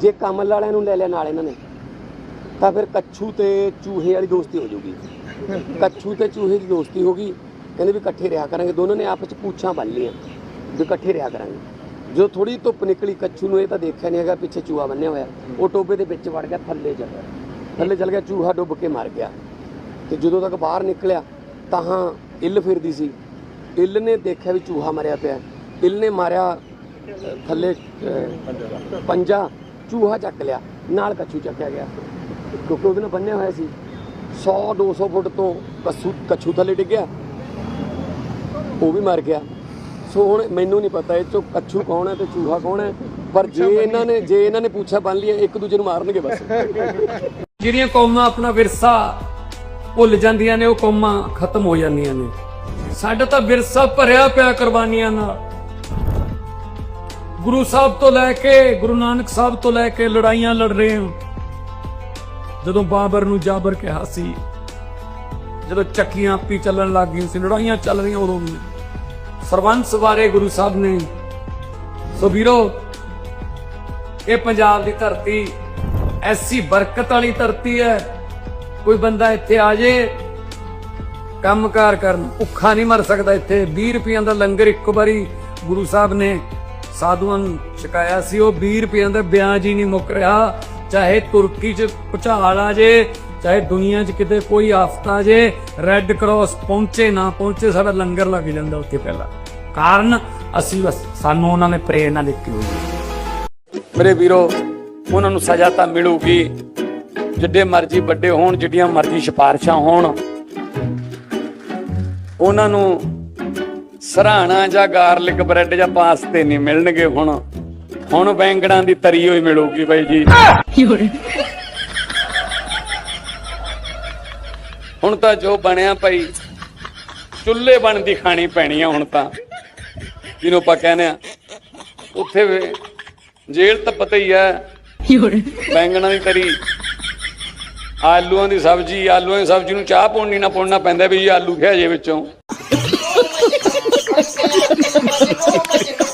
ਜੇ ਕਮਲ ਵਾਲਿਆਂ ਨੂੰ ਲੈ ਲਿਆ ਨਾਲ ਇਹਨਾਂ ਨੇ, ਤਾਂ ਫਿਰ ਕੱਛੂ ਤੇ ਚੂਹੇ ਵਾਲੀ ਦੋਸਤੀ ਹੋ ਜਾਊਗੀ। ਕੱਛੂ ਤੇ ਚੂਹੇ ਦੀ ਦੋਸਤੀ ਹੋ ਗਈ, ਕਹਿੰਦੇ ਵੀ ਇਕੱਠੇ ਰਿਹਾ ਕਰਾਂਗੇ। ਦੋਨਾਂ ਨੇ ਆਪਸ ਚ ਪੂਛਾਂ ਬੰਨ ਲਈਆਂ ਵੀ ਇਕੱਠੇ ਰਿਹਾ ਕਰਾਂਗੇ। ਜਦੋਂ ਥੋੜੀ ਧੁੱਪ ਨਿਕਲੀ ਕੱਛੂ ਨੂੰ, ਇਹ ਤਾਂ ਦੇਖਿਆ ਨਹੀਂ ਹੈਗਾ ਪਿੱਛੇ ਚੂਹਾ ਬੰਨਿਆ ਹੋਇਆ। ਉਹ ਟੋਬੇ ਦੇ ਵਿੱਚ ਵੜ ਗਿਆ, ਥੱਲੇ ਚਲ ਗਿਆ। ਥੱਲੇ ਚਲ ਗਿਆ, ਚੂਹਾ ਡੁੱਬ ਕੇ ਮਰ ਗਿਆ। ਤੇ ਜਦੋਂ ਤੱਕ ਬਾਹਰ ਨਿਕਲਿਆ, ਤਾਂ ਇੱਲ ਫਿਰਦੀ ਸੀ। ਇੱਲ ਨੇ ਦੇਖਿਆ ਵੀ ਚੂਹਾ ਮਰਿਆ ਪਿਆ। ਇੱਲ ਨੇ ਮਾਰਿਆ ਥੱਲੇ ਪੰਜਾ। ਚੂਹਾ ਚੱਕ ਲਿਆ ਨਾਲ ਕੱਛੂ ਚੱਕਿਆ ਗਿਆ। ਕਿਉਂਕਿ ਉਹਦੇ ਨਾਲ ਬੰਨਿਆ ਹੋਇਆ ਸੀ। 100 200 ਫੁੱਟ ਤੋਂ ਕੱਛੂ ਕੱਛੂ ਥੱਲੇ ਡਿੱਗਿਆ ਉਹ ਵੀ ਮਰ ਗਿਆ। ਸੋ ਹੁਣ ਮੈਨੂੰ ਨਹੀਂ ਪਤਾ ਇਹ ਚੋਂ ਕੱਛੂ ਕੌਣ ਹੈ ਤੇ ਚੂਹਾ ਕੌਣ ਹੈ ਪਰ ਜੇ ਇਹਨਾਂ ਨੇ ਜੇ ਇਹਨਾਂ ਨੇ ਪੁੱਛਾ ਬੰਨ ਲਿਆ ਇੱਕ ਦੂਜੇ ਨੂੰ ਮਾਰਨਗੇ ਬਸ। ਜਿਹੜੀਆਂ ਕੌਮਾਂ ਆਪਣਾ ਵਿਰਸਾ ਭੁੱਲ ਜਾਂਦੀਆਂ ਨੇ ਉਹ ਕੌਮਾਂ ਖਤਮ ਹੋ ਜਾਂਦੀਆਂ ਨੇ। ਸਾਡਾ ਤਾਂ ਵਿਰਸਾ ਭਰਿਆ ਪਿਆ ਕੁਰਬਾਨੀਆਂ ਨਾਲ। ਗੁਰੂ ਸਾਹਿਬ ਤੋਂ ਲੈ ਕੇ, ਗੁਰੂ ਨਾਨਕ ਸਾਹਿਬ ਤੋਂ ਲੈ ਕੇ ਲੜਾਈਆਂ ਲੜ ਰਹੇ ਹਾਂ। ਜਦੋਂ ਬਾਬਰ ਨੂੰ ਜਾਬਰ ਕਿਹਾ ਸੀ, ਜਦੋਂ ਚੱਕੀਆਂ ਆਪੀ ਚੱਲਣ ਲੱਗ ਗਈਆਂ ਸੀ, ਲੜਾਈਆਂ ਚੱਲ ਰਹੀਆਂ ਉਦੋਂ ਵੀ। ਸਰਵੰਸ ਬਾਰੇ ਗੁਰੂ ਸਾਹਿਬ ਨੇ, ਸੋ ਵੀਰੋ, ਇਹ ਪੰਜਾਬ ਦੀ ਧਰਤੀ ਐਸੀ ਬਰਕਤ ਵਾਲੀ ਧਰਤੀ ਹੈ। ਕੋਈ ਬੰਦਾ ਇੱਥੇ ਆ ਜੇ, ਕੰਮਕਾਰ ਕਰਨ, ਭੁੱਖਾ ਨਹੀਂ ਮਰ ਸਕਦਾ ਇੱਥੇ। 20 ਰੁਪਈਆਂ ਦਾ ਲੰਗਰ ਇੱਕ ਵਾਰੀ ਗੁਰੂ ਸਾਹਿਬ ਨੇ ਸਾਧੂਆਂ ਨੂੰ ਛਕਾਇਆ ਸੀ, ਉਹ 20 ਰੁਪਈਆਂ ਦਾ ਵਿਆਜ ਹੀ ਨਹੀਂ ਮੁੱਕ ਰਿਹਾ। ਚਾਹੇ ਤੁਰਕੀ 'ਚ ਭੁਚਾਲ ਆ ਜੇ, ਚਾਹੇ ਦੁਨੀਆ 'ਚ ਕਿਤੇ ਕੋਈ ਆਫਤ ਆ ਜੇ ਰੈੱਡ ਕਰਾਸ ਪਹੁੰਚੇ ਨਾ ਪਹੁੰਚੇ, ਸਾਡਾ ਲੰਗਰ ਲੱਗ ਜਾਂਦਾ ਉੱਥੇ ਪਹਿਲਾਂ। ਕਾਰਨ ਅਸੀਂ ਬਸ, ਸਾਨੂੰ ਉਹਨਾਂ ਨੇ ਪ੍ਰੇਰਣਾ ਦਿੱਤੀ ਹੋਈ ਹੈ। ਮੇਰੇ ਵੀਰੋ, ਉਹਨਾਂ ਨੂੰ ਸਜ਼ਾ ਤਾਂ ਮਿਲੂਗੀ। ਜਿੱਡੇ ਮਰਜ਼ੀ ਵੱਡੇ ਹੋਣ, ਜਿੱਡੀਆਂ ਮਰਜ਼ੀ ਸਿਫਾਰਸ਼ਾਂ ਹੋਣ। ਉਹਨਾਂ ਨੂੰ ਸਰਾਣਾ ਜਾਂ ਗਾਰਲਿਕ ਬ੍ਰੈਡ ਜਾਂ ਪਾਸਤੇ ਨਹੀਂ ਮਿਲਣਗੇ ਹੁਣ। ਹੁਣ ਬੈਂਗਣਾਂ ਦੀ ਤਰੀ ਹੋਈ ਮਿਲੂਗੀ ਬਾਈ ਜੀ। ਹੁਣ ਤਾਂ ਜੋ ਬਣਿਆ ਭਾਈ, ਚੁੱਲ੍ਹੇ ਬਣਦੀ ਖਾਣੀ ਪੈਣੀ ਆ ਹੁਣ ਤਾਂ। ਜਿਹਨੂੰ ਆਪਾਂ ਕਹਿੰਦੇ ਆ, ਉੱਥੇ ਵੀ ਜੇਲ੍ਹ ਤਾਂ ਪਤਾ ਹੀ ਹੈ ਬੈਂਗਣਾਂ ਦੀ ਤਰੀ। ਆਲੂਆਂ ਦੀ ਸਬਜ਼ੀ, ਆਲੂਆਂ ਦੀ ਸਬਜ਼ੀ ਨੂੰ ਚਾਹ ਪਾਉਣੀ ਨਾ ਪਾਉਣਾ ਪੈਂਦਾ ਵੀ ਆਲੂ ਖਿਆ ਜੇ ਵਿੱਚੋਂ। Mas kaya, kasi pag